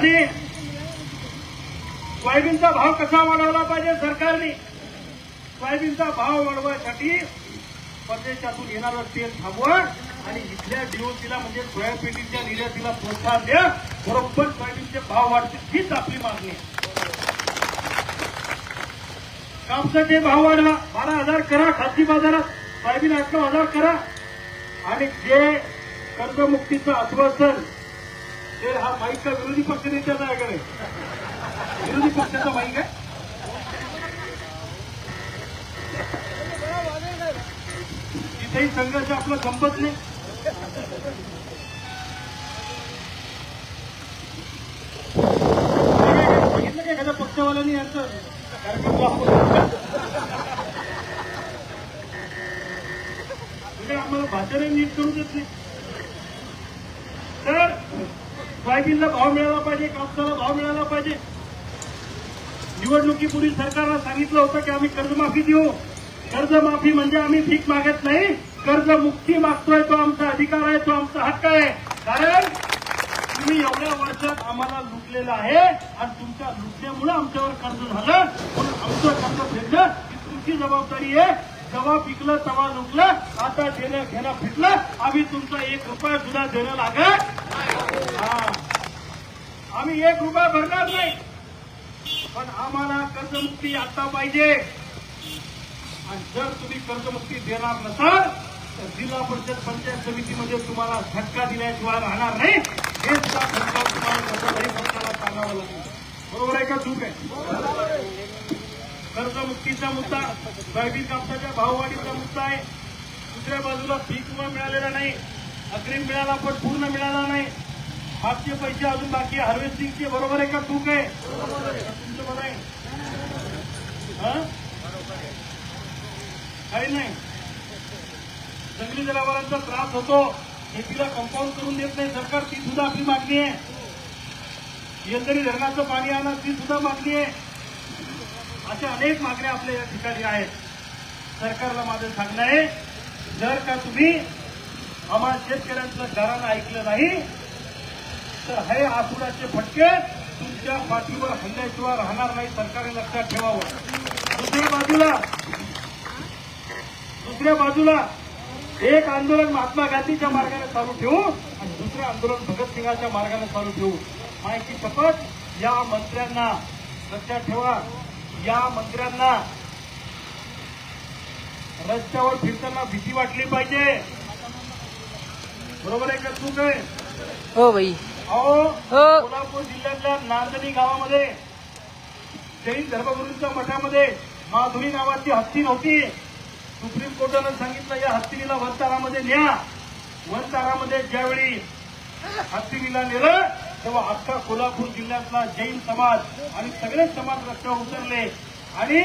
आणि सोयाबीनचा भाव कसा वाढवला पाहिजे सरकारने? सोयाबीनचा भाव वाढवण्यासाठी परदेशातून येणारं तेल थांबवा आणि इथल्या डीओसीला म्हणजे सोयाबीनच्या निर्यातीला प्रोत्साहन द्या. बरोबर सोयाबीनचे भाव वाढतील हीच आपली मागणी आहे. कापसाचे भाव वाढवा. बारा हजार करा. खासगी बाजारात सोयाबीन अठरा हजार करा. आणि जे कर्जमुक्तीचं आश्वासन ते हा माईक का विरोधी पक्षनेत्याचा आहे का विरोधी पक्षाचा माईक आहे? तिथेही संघर्ष आपला संपत नाही. सांगितलं का एखाद्या पक्षवाल्यांनी यांचं? कार्यक्रम म्हणजे आम्हाला भाषाने नीट करू देत नाही तर सोयाबीनला भाव मिळाला पाहिजे कापसाला भाव मिळाला पाहिजे. निवडणुकीपूर्वी सरकारला सांगितलं होतं की आम्ही कर्जमाफी देऊ. कर्जमाफी म्हणजे आम्ही भीक मागत नाही कर्जमुक्ती मागतोय तो आमचा अधिकार आहे तो आमचा हक्क आहे. कारण तुम्ही एवढ्या वर्षात आम्हाला लुटलेलं आहे आणि तुमच्या लुटल्यामुळे आमच्यावर कर्ज झालं. म्हणून आमचं कर्ज फेडलं ही तुमची जबाबदारी आहे. जेव्हा पिकलं तेव्हा लुकलं आता देणं घेणं फिटलं. आम्ही तुमचा एक रुपया सुद्धा देणं लागत हा. आम्ही एक रुपया भरणार नाही. पण आम्हाला कर्जमुक्ती आता पाहिजे. आणि जर तुम्ही कर्जमुक्ती देणार नसाल तर जिल्हा परिषद पंचायत समितीमध्ये तुम्हाला झटका दिल्याशिवाय राहणार नाही. हे सुद्धा फटका तुम्हाला सांगावं लागेल. बरोबर आहे का चूक आहे? कर्जमुक्तीचा मुद्दा सोयाबीन कापसाच्या भाववाढीचा मुद्दा आहे. दुसऱ्या बाजूला पीक विमा मिळालेला नाही अग्रिम मिळाला पण पूर्ण मिळाला नाही. मागचे पैसे अजून बाकी हार्वेस्टिंगचे बरोबर आहे का चूक आहे? तुमचं बरं आहे. काही नाही. जंगली जनावरांचा त्रास होतो. शेतीला कंपाऊंड करून देत नाही. सरकार ती सुद्धा आपली मागणी आहे. येलदरी धरणाचं पाणी आणा ती सुद्धा मागणी आहे. अशा अनेक मागण्या आपल्या या ठिकाणी आहेत. सरकारला माझं सांगणं आहे जर का तुम्ही आम्हाला शेतकऱ्यांचं गारानं ऐकलं नाही तर हे आसुराचे फटके तुमच्या पाठीवर हल्ल्याशिवाय राहणार नाही सरकारने लक्षात ठेवावं. दुसऱ्या बाजूला दुसऱ्या बाजूला एक आंदोलन महात्मा गांधीच्या मार्गाने चालू ठेवू आणि दुसरं आंदोलन भगतसिंगाच्या मार्गाने चालू ठेवू. माहिती शपथ या मंत्र्यांना लक्षात ठेवा. या मंत्र्यांना रस्त्यावर फिरताना भीती वाटली पाहिजे. बरोबर आहे का चूक आहे? हो बाई. अहो हो. कोल्हापूर जिल्ह्यातल्या नांदणी गावामध्ये जैन धर्मगुरूंच्या मठामध्ये माधुरी नावाची हत्ती नव्हती. सुप्रीम कोर्टानं सांगितलं या हत्तीला वनतारामध्ये न्या. वनतारामध्ये ज्यावेळी हत्तीला नेलं तेव्हा अख्खा कोल्हापूर जिल्ह्यातला जैन समाज आणि सगळे समाज रस्त्यावर उतरले आणि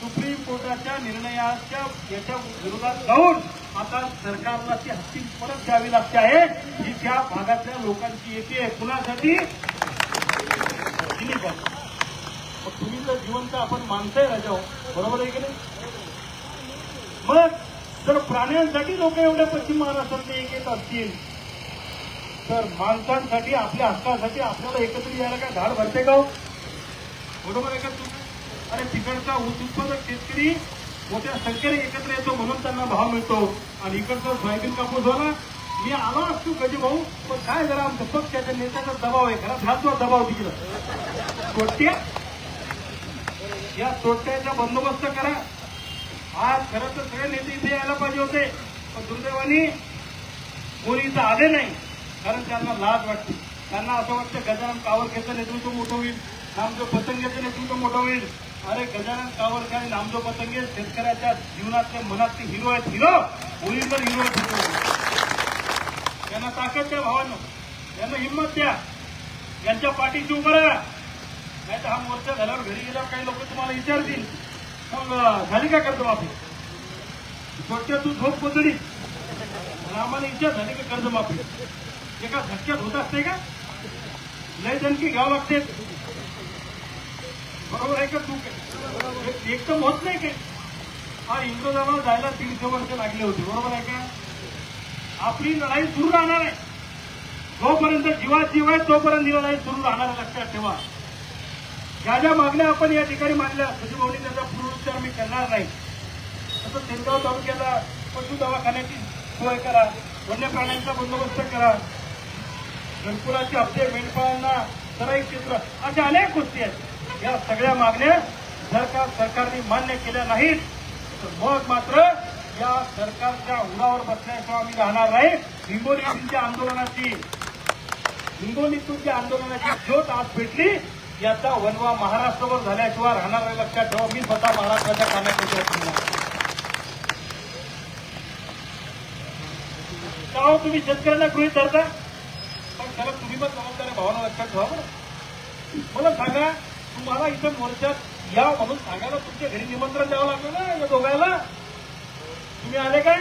सुप्रीम कोर्टाच्या निर्णयाच्या याच्या विरोधात जाऊन आता सरकारला ती हत्ती परत द्यावी लागते आहे. ही त्या भागातल्या लोकांची येते. कुणासाठी दिली पाहिजे मग तुम्ही तर जिवंत आपण मानताय राजाओ हो. बरोबर आहे की नाही? मग जर प्राण्यांसाठी लोक एवढ्या पश्चिम महाराष्ट्रात एक येत असतील तर माणसांसाठी आपल्या हक्कासाठी आपल्याला एकत्र यायला काय झाड भरते का हो? बरोबर आहे का तुम्ही अरे तिकडचा ऊस उत्पादक शेतकरी मोठ्या संख्येने एकत्र येतो म्हणून त्यांना भाव मिळतो. आणि इकडचा सोयाबीन कापूस झाला मी आलो असतो कधी भाऊ पण काय जरा आमचं पक्षाच्या नेत्याचा दबाव आहे घरात हातवा दबाव तिकडं. तोट्या? या तोट्याचा बंदोबस्त करा. आज खरं तर सगळे नेते इथे यायला पाहिजे होते पण दुर्दैवानी कोणी इथं आले नाही. कारण त्यांना लाज वाटते. त्यांना असं वाटतं गजानन कावरकेचं नेतृत्व मोठं होईल नामदेव पतंगेचं नेतृत्व मोठं होईल. अरे गजानन कावरके आणि नामदेव पतंगे शेतकऱ्याच्या जीवनातले मनातले हिरो आहेत. हिरो? ओरिजिनल हिरो आहेत. त्यांना ताकद द्या भावानं. त्यांना हिंमत द्या. यांच्या पाठीशी उभं राहा. नाही तर हा मोर्चा झाल्यावर घरी गेल्यावर काही लोक तुम्हाला विचारतील. मग झाली का कर्ज माफी स्वच्छ तू झोप कोसडी आम्हाला इच्छा झाली का कर्ज माफी एका धक्क्यात होत असते का? लय दणकी घ्यावं लागते. बरोबर आहे का तू काय एकदम होत नाही काय हा इंग्रजाला जायला तीनशे वर्ष लागले होते बरोबर आहे का? आपली लढाई सुरू राहणार आहे. जोपर्यंत जीवात जीव आहे तोपर्यंत निराधारी सुरू राहणार आहे, लक्षात ठेवा. ज्या ज्या मागण्या आपण या ठिकाणी मांडल्या सचिवभाऊनी त्याचा पुनरुच्चार मी करणार नाही. तसं सेनगाव तालुक्याला पशु दवाखान्याची सोय करा वन्य प्राण्यांचा बंदोबस्त करा. गणपुराचे हप्ते मेंढपाळांना सराई क्षेत्र अशा अनेक गोष्टी आहेत. या सगळ्या मागण्या जर का सरकारने मान्य केल्या नाहीत तर मग मात्र या सरकारच्या उडावर बसण्याशिवाय आम्ही राहणार नाही. हिंगोलीतूनच्या आंदोलनाची हिंगोलीतून ज्या आंदोलनाची ज्योत आज भेटली. याचा वनवा महाराष्ट्रभर झाल्याशिवाय राहणार नाही लक्षात ठेवा. मी स्वतः महाराष्ट्राच्या कानात का तुम्ही शेतकऱ्यांना गृहित धरता. त्याला तुम्ही पण जबाबदाऱ्या भावना लक्षात ठेवा बरं. मला सांगा तुम्हाला इथं मोर्चात या म्हणून सांगायला तुमच्या घरी निमंत्रण द्यावं लागलं ना या दोघायला तुम्ही आले काय?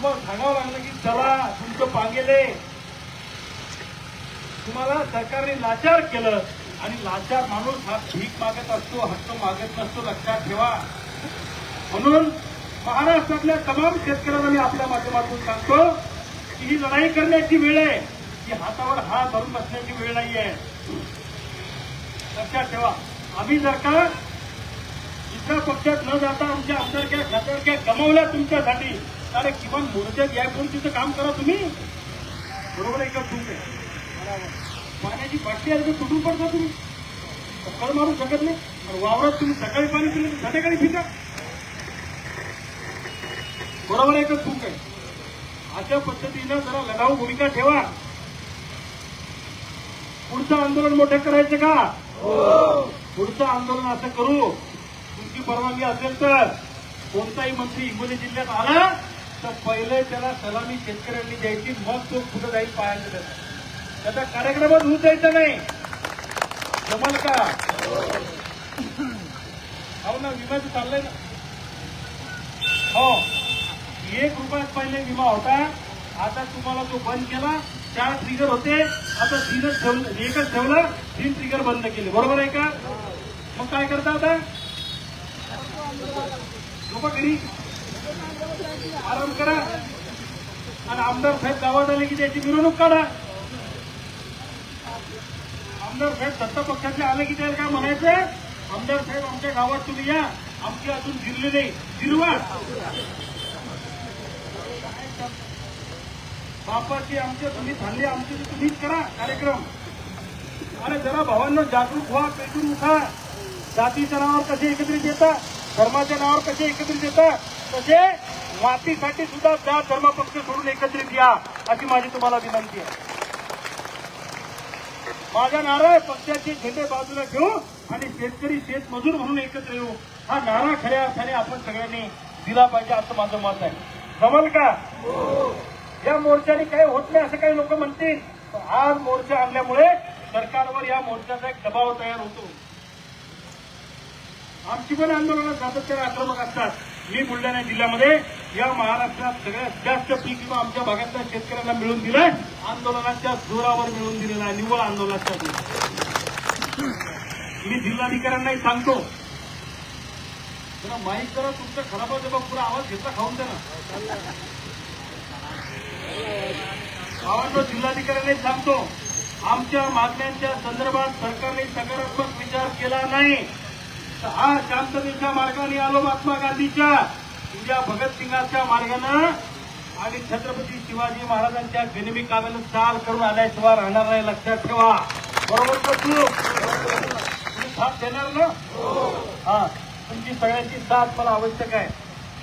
मग सांगावं लागलं की चला तुमचं पांगेले. तुम्हाला सरकारने लाचार केलं आणि लाचार माणूस हा भीक मागत असतो हक्क मागत नसतो लक्षात ठेवा. म्हणून महाराष्ट्रातल्या तमाम शेतकऱ्यांना मी आपल्या माध्यमातून सांगतो की ही लढाई करण्याची वेळ आहे. की हातावर हात धरून बसण्याची वेळ नाही आहे लक्षात ठेवा. आम्ही जर का दुसऱ्या पक्षात न जाता आमच्या आमदारक्या खासदारक्या गमावल्या तुमच्यासाठी अरे किमान मोर्चात यापूर्वीचं काम करा तुम्ही. बरोबर आहे का चूक आहे? पाण्याची बाटली आहे तर तुटून पडता तुम्ही. सकाळ मारू शकत नाही. वावरात तुम्ही सकाळी पाणी पिलं तर संध्याकाळी पिका बरोबर आहे का चूक आहे? अशा पद्धतीनं जरा लढाऊ भूमिका ठेवा. पुढचं आंदोलन मोठं करायचं का? हो. पुढचं आंदोलन असं करू. तुमची परवानगी असेल तर कोणताही मंत्री हिंगोली जिल्ह्यात आला तर पहिले त्याला सलामी शेतकऱ्यांनी द्यायची. मग तो कुठं जाईल पाहायचं त्याचा त्याचा कार्यक्रमच होऊ द्यायचा नाही. जमल का? हो. हो ना विम्याचं चाललंय ना. हो. एक रुपयात पहिले विमा होता. आता तुम्हाला तो बंद केला. चार ट्रिगर होते. आता तीनच ठेवलं एकच ठेवलं तीन ट्रिगर बंद केले. बरोबर आहे का? मग काय करता आता? लोक घरी. आराम करा. आणि आमदार साहेब गावात आले की त्याची मिरवणूक काढा. आमदार साहेब सत्ता पक्षातले आले की त्याला काय म्हणायचं? आमदार साहेब आमच्या गावात तुम्ही या. आमची अजून जिरली नाही. जिरवा. बापाची आमचे तुम्ही थांबले आमचे तुम्हीच करा कार्यक्रम. आणि जरा भावांना जागरूक व्हा पेटून उठा. जातीच्या नावावर कसे एकत्रित येतात धर्माच्या नावावर कसे एकत्रित येतात तसे मातीसाठी सुद्धा जात धर्म पक्ष सोडून एकत्रित या अशी माझी तुम्हाला विनंती आहे. माझा नारा आहे पक्षाचे झेंडे बाजूला घेऊ आणि शेतकरी शेतमजूर म्हणून एकत्र येऊ हा नारा खऱ्या अर्थाने आपण सगळ्यांनी दिला पाहिजे असं माझं मत आहे. जमल का? या मोर्चाने काही होत नाही असं काही लोक म्हणतील. हा आज मोर्चा आणल्यामुळे सरकारवर या मोर्चाचा एक दबाव तयार होतो. आमची पण आंदोलनं सातत्याने आक्रमक असतात. मी बुलढाणा जिल्ह्यामध्ये या महाराष्ट्रात सगळ्यात जास्त पीक विमा आमच्या भागातल्या शेतकऱ्यांना मिळून दिलाय. आंदोलनाच्या जोरावर मिळून दिलेला आहे. निव्वळ आंदोलनाच्या मी जिल्हाधिकाऱ्यांनाही सांगतो. जरा करा जरा खराब आहे बघ पुरा आवाज घेतला खाऊन द्या ना. गावांना जिल्हाधिकाऱ्यांनी सांगतो आमच्या मागण्यांच्या संदर्भात सरकारने सकारात्मक विचार केला नाही. तर हा शांततेच्या मार्गाने आलो महात्मा गांधीच्या. उद्या भगतसिंगाच्या मार्गानं. आणि छत्रपती शिवाजी महाराजांच्या गनिमी काव्यानं चाल करून आल्याशिवाय राहणार नाही लक्षात ठेवा. बरोबर तुम्ही साथ देणार ना? हा तुमची सगळ्यांची साथ मला आवश्यक आहे.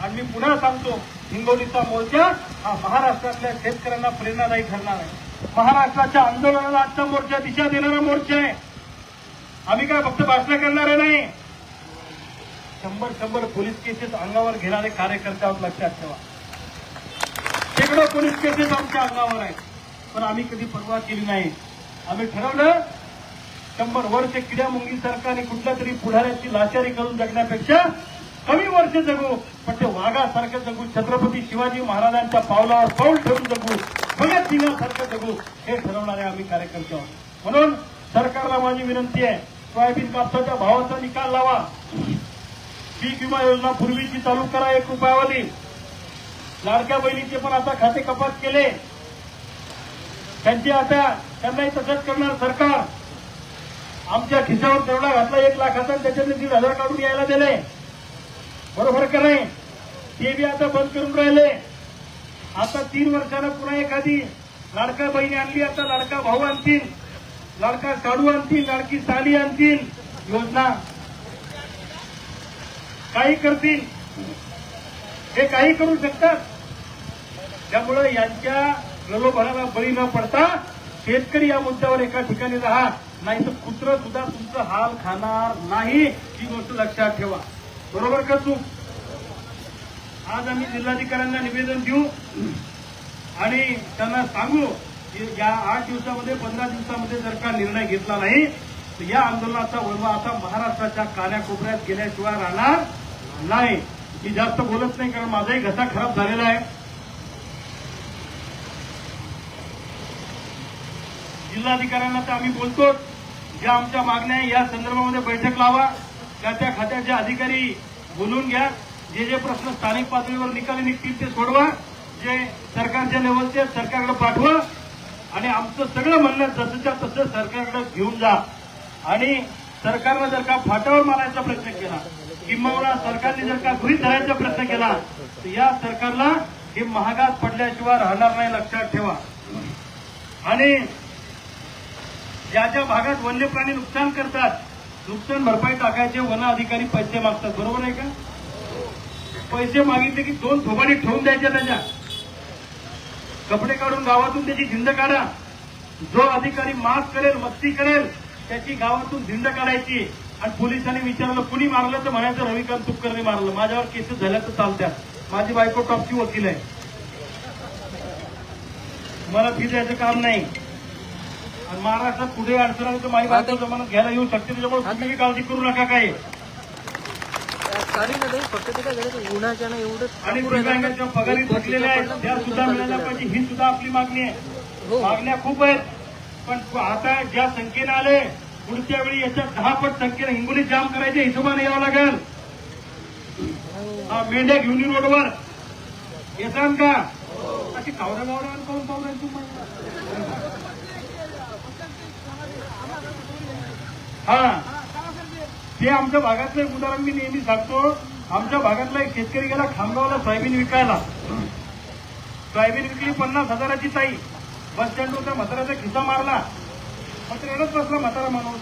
आणि मी पुन्हा सांगतो हिंगोलीचा मोर्चा हा महाराष्ट्रातल्या शेतकऱ्यांना प्रेरणादायी ठरणार आहे. महाराष्ट्राच्या आंदोलनाला आजचा मोर्चा दिशा देणारा मोर्चा आहे. आम्ही काय फक्त भाषण करणारे नाही. शंभर शंभर पोलीस केसेस अंगावर घेणारे कार्यकर्ते आहोत लक्षात ठेवा. शेकडो पोलीस केसेस आमच्या अंगावर आहेत. पण आम्ही कधी परवा केली नाही. आम्ही ठरवलं शंभर वर्ष किड्या मुंगी सरकारने कुठल्या तरी पुढाऱ्याची लाचारी करून जगण्यापेक्षा कमी वर्ष जगू पण ते वाघासारखं जगू छत्रपती शिवाजी महाराजांच्या पावलावर पाऊल ठेवून जगू भगतसिंगासारखं जगू हे ठरवणारे आम्ही कार्यकर्ते आहोत म्हणून सरकारला माझी विनंती आहे सोयाबीन कापसाच्या भावाचा निकाल लावा. पीक विमा योजना पूर्वीची चालू करा एक रुपयावाली. लाडक्या बहिणीचे पण आता खाते कपात केले. त्यांची आता त्यांनाही तसंच करणार सरकार. आमच्या खिशावर तेवढा घातला एक लाखाचा आणि दीड हजार काढून यायला दिले. बरोबर का नाही? ते बी आता बंद करून राहिले. आता तीन वर्षाला पुन्हा एखादी लाडका बहिणी आणली आता लाडका भाऊ आणतील लाडका साडू आणतील लाडकी साडी आणतील. योजना काही करतील. हे काही करू शकतात. त्यामुळे यांच्या प्रलोभनाला बळी न पडता शेतकरी या मुद्द्यावर एका ठिकाणी राहा. नाही तर कुत्र सुद्धा तुमचं हाल खाणार नाही. ही गोष्ट लक्षात ठेवा. बरोबर का चूक? आज आम्ही जिल्हाधिकाऱ्यांना निवेदन देऊ आणि त्यांना सांगू की या आठ दिवसामध्ये पंधरा दिवसामध्ये जर का निर्णय घेतला नाही तर या आंदोलनाचा वळवा आता महाराष्ट्राच्या कान्याकोपऱ्यात गेल्याशिवाय राहणार नाही. मी जास्त बोलत नाही कारण माझाही घसा खराब झालेला आहे. जिल्हाधिकाऱ्यांना तर आम्ही बोलतो ज्या आमच्या मागण्या आहे या संदर्भामध्ये बैठक लावा. त्या त्या खात्याचे अधिकारी बोलून घ्या. जे जे प्रश्न स्थानिक पातळीवर निकाली निघतील ते सोडवा. जे सरकारच्या लेवलचे सरकारकडे पाठवा. आणि आमचं सगळं म्हणणं जसंच्या तसं सरकारकडे घेऊन जा. आणि सरकारनं जर का फाटावर मारायचा प्रयत्न केला किंबहुना सरकारने जर का गृहित धरायचा प्रयत्न केला तर या सरकारला हे महागात पडल्याशिवाय राहणार नाही लक्षात ठेवा. आणि ज्या ज्या भागात वन्य प्राणी नुकसान करतात नुकसान भरपाई टाकायचे वन अधिकारी पैसे मागतात बरोबर आहे का? पैसे मागितले की दोन थोबाडी ठेवून द्यायच्या त्याच्या. कपडे काढून गावातून त्याची झिंड काढा. जो अधिकारी मास्क करेल मस्ती करेल त्याची गावातून झिंड काढायची. आणि पोलिसांनी विचारलं कुणी मारलं तर म्हणायचं रविकांत तुपकरने मारलं. माझ्यावर केसेस झाल्या तर चालत्यात माझी बायको टॉपची वकील आहे. मला फी द्यायचं काम नाही. आणि महाराष्ट्रात पुढे अडचण आली तर माझी बायको जमानत घ्यायला येऊ शकते त्याच्यामुळे तुम्ही काळजी करू नका फक्त ते काय झालं उन्हाच्या ना एवढं आणि दिव्यांगाच्या पगारी थकलेल्या आहेत त्या सुद्धा मिळायला पाहिजे ही सुद्धा आपली मागणी आहे. हो. मागण्या खूप आहेत पण आता ज्या संख्येने आले पुढच्या वेळी याच्या दहा पट संख्येने हिंगोली जाम करायच्या हिशोबाने यावं लागेल. हा, मेंढ्या घेऊन रोडवर. येसान का? अशी कावऱ्या बावऱ्या काऊन पावऱ्या तुम्हाला हा. ते आमच्या भागातलं एक उदाहरण मी नेहमी सांगतो. आमच्या भागातला एक शेतकरी गेला खामगावला सोयाबीन विकायला. सोयाबीन विकली पन्नास हजाराची ताई. बस स्टँडवर त्या म्हाताऱ्याचा खिसा मारला. मात्र बसला म्हातारा माणूस.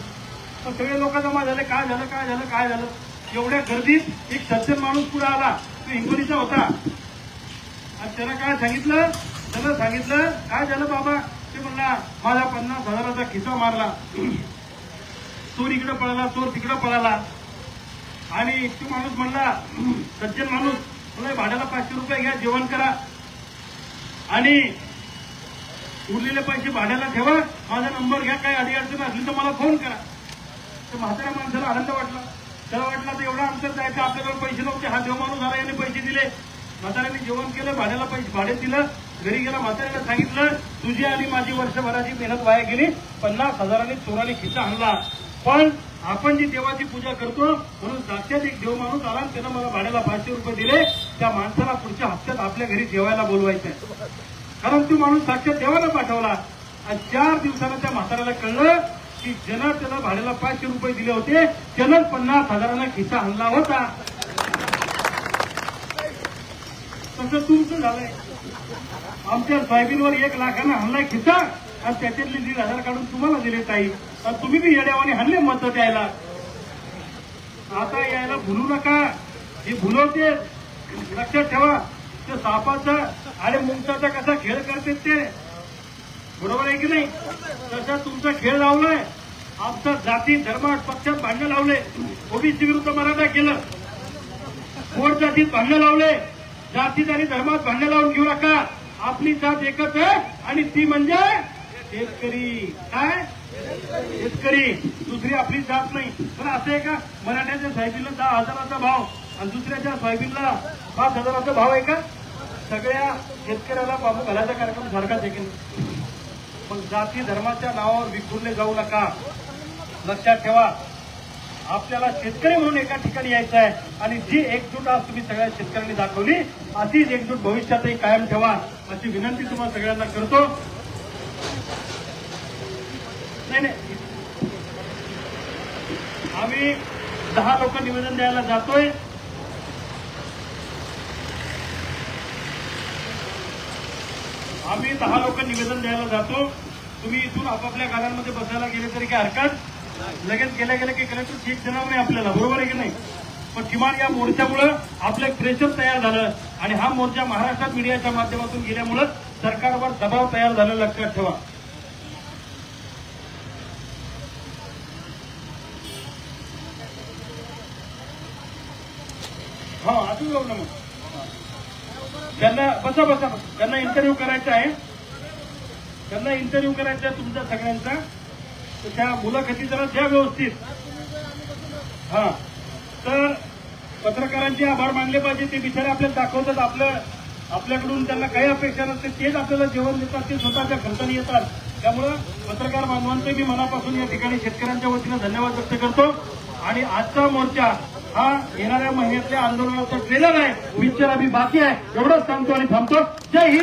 तर सगळे लोक जमा झाले काय झालं काय झालं काय झालं? एवढ्या गर्दीत एक सज्जन माणूस पुढे आला. तो हिंगोलीचा होता. आणि त्यानं काय सांगितलं? त्यानं सांगितलं काय झालं बाबा? ते म्हणला माझा पन्नास हजाराचा खिसा मारला. चोर इकडे पळाला चोर तिकडे पळाला. आणि तो माणूस म्हणला सज्जन माणूस म्हणला भाड्याला पाचशे रुपये घ्या जेवण करा. आणि उरलेले पैसे भाड्याला ठेवा माझा नंबर घ्या काही अडीअडचण असली तर मला फोन करा. तर म्हाताऱ्या माणसाला आनंद वाटला. त्याला वाटला तर एवढा अंतर जायचं आपल्याकडे पैसे नव्हते. हा देव माणूस आला याने पैसे दिले. म्हाताऱ्याने जेवण केलं भाड्याला पैसे भाडे दिलं. घरी गेला म्हाताऱ्याला सांगितलं तुझी आणि माझी वर्षभराची मेहनत वाया गेली. पन्नास हजारांनी चोराने खिस्सा आणला. पण आपण जी देवाची पूजा करतो म्हणून साक्षात एक देव माणूस आला त्यानं मला भाड्याला पाचशे रुपये दिले. त्या माणसाला पुढच्या हप्त्यात आपल्या घरी जेवायला बोलवायचं आहे. कारण तो माणूस साक्षात देवाला पाठवला. आणि चार दिवसानं त्या म्हाताऱ्याला कळलं की ज्यानं त्याला भाड्याला पाचशे रुपये दिले होते त्यानं पन्नास हजारांना खिस्सा आणला होता. तसं तुमचं झालंय. आमच्या साहेबींवर एक लाखानं हल्लाय खिस्सा आणि त्याच्यातले दीड हजार काढून तुम्हाला दिले ताई. तुम्ही बी येड्यावाने हल्ले मत द्यायला. आता यायला भुलू नका. हे भुलवते. लक्षात ठेवा. ते सापाचा आणि मुंगसाचा कसा खेळ करते ते. बरोबर आहे की नाही? तसा तुमचा खेळ लावलाय. आमचा जाती धर्मात पक्षात भांडणं लावले. ओबीसी विरुद्ध मराठा केलं. कोण जातीत भांडणं लावले? जातीत आणि धर्मात भांडणं लावून घेऊ नका. आपली जात एकच आहे आणि ती म्हणजे शेतकरी. काय? शेतकरी दुसरी आपली जात नाही. पण असं आहे का? मराठ्याच्या सोयाबीनला दहा हजाराचा भाव आणि दुसऱ्याच्या सोयाबीनला पाच हजाराचा भाव आहे का? सगळ्या शेतकऱ्याला बाबू घालायचा कार्यक्रम सारखाच आहे की पण जाती धर्माच्या नावावर विखुरले जाऊ नका. लक्षात ठेवा. आपल्याला शेतकरी म्हणून एका ठिकाणी यायचं आहे आणि जी एकजूट आज तुम्ही सगळ्या शेतकऱ्यांनी दाखवली अशीच एकजूट भविष्यातही कायम ठेवा अशी विनंती तुम्हाला सगळ्यांना करतो. नाही नाही. आम्ही दहा लोक निवेदन द्यायला जातोय. आम्ही दहा लोक निवेदन द्यायला जातो. तुम्ही इथून आपापल्या गाड्यांमध्ये बसायला गेले तरी काही हरकत लगेच गेल्या गेल्या की कलेक्टर ठीक देणार नाही आपल्याला बरोबर आहे की नाही? पण किमान या मोर्चामुळं आपलं एक प्रेशर तयार झालं आणि हा मोर्चा महाराष्ट्रात मीडियाच्या माध्यमातून गेल्यामुळं सरकारवर दबाव तयार झाला लक्षात ठेवा. हा अजून ना मग. त्यांना बसा बसा बसा. त्यांना इंटरव्ह्यू करायचा आहे त्यांना इंटरव्ह्यू करायचा आहे तुमच्या सगळ्यांचा तर त्या मुलाखती जरा द्या व्यवस्थित. हा. तर पत्रकारांचे आभार मानले पाहिजे ते बिचारे आपल्याला दाखवतात आपलं आपल्याकडून त्यांना काही अपेक्षा नसते तेच आपल्याला जेवण देतात ते स्वतःच्या खर्चाने येतात. त्यामुळं पत्रकार बांधवांचे मी मनापासून या ठिकाणी शेतकऱ्यांच्या वतीनं धन्यवाद व्यक्त करतो. आणि आजचा मोर्चा हा येणाऱ्या महिन्यातल्या आंदोलनाचा ट्रेलर आहे. पिक्चर अभि बाकी आहे. एवढंच सांगतो आणि थांबतो. जय हिंद.